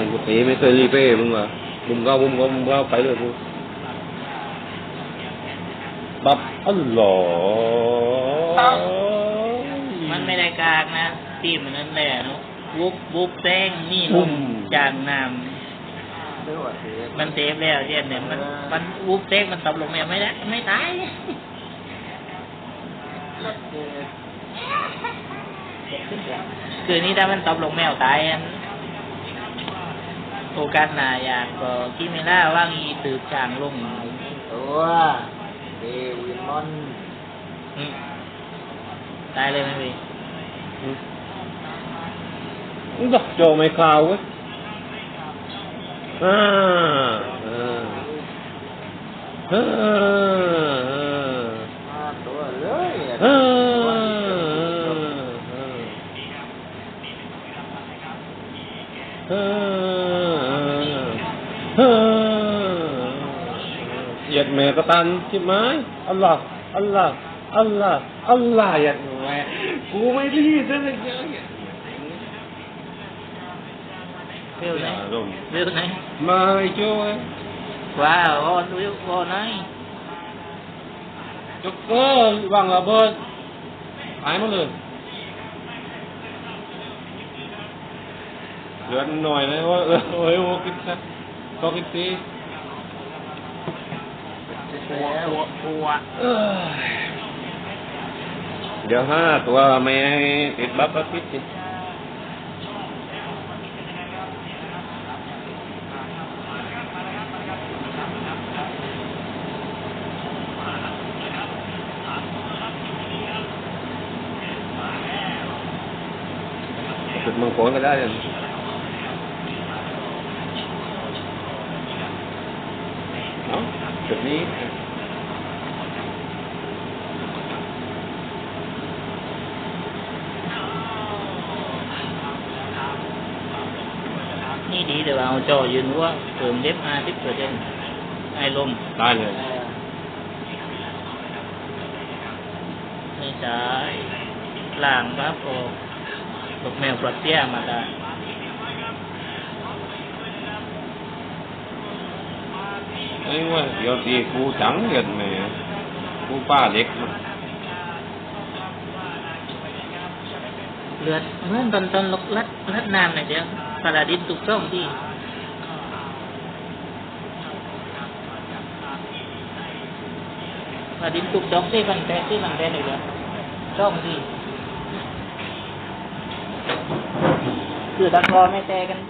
อกูตีไม่เคยรีเป้มึงวะบุมก็บุมก็บุมก็ไปเลยกูบับอัลลอฮ์มันไม่ได้กากนะตีมันนั่นแหละเนาะวุบวุบแซงนี่นุ่มจางน้ำเรื่องว่าเสียมันเซฟแล้วเดียนเนี่ยมันมันวุบแซงมันตบลงแมวไม่ได้ไม่ตายคือนี่ถ้ามันตบลงแมวตายอัน โอกาสหนาอยากก็คิดไม่ได้ว่ามีตืบจางลงตัวเดวินมอนอืมตายเลยไหมพี่มึงดอกโจไม่ข่าวเว้ยอ่าเออเออมาตัวเลยเออเออ เออเหยียดแม่กระตันใช่ไหมอัลลอฮ์อัลลอฮ์อัลลอฮ์อัลลอฮ์เหยี ยดแม่กูไม่รีบเลยเยอะเจุดนี้นี่ดีแต่ว่าเอาจอยืนว่าเติมเล็บห้าสิบเปอร์เซ็นต์ไอ้ลมได้เลยไม่ใช่ล่างปั๊บโอ้ลูกแมวปลดเตี้ยมาได้ ไอ้ว่าเดี๋ยวตีกูจังเกินแม่กูป้าเด็กมาเลือดเมื่อตอนตอนลกลัดลัดน้ำหน่อยเดียวปลาดินตุกช่องที่ปลาดินตุกช่องที่มันแตะที่มันแตะหน่อยเดียวช่องที่คือตะกรอไม่แตะกัน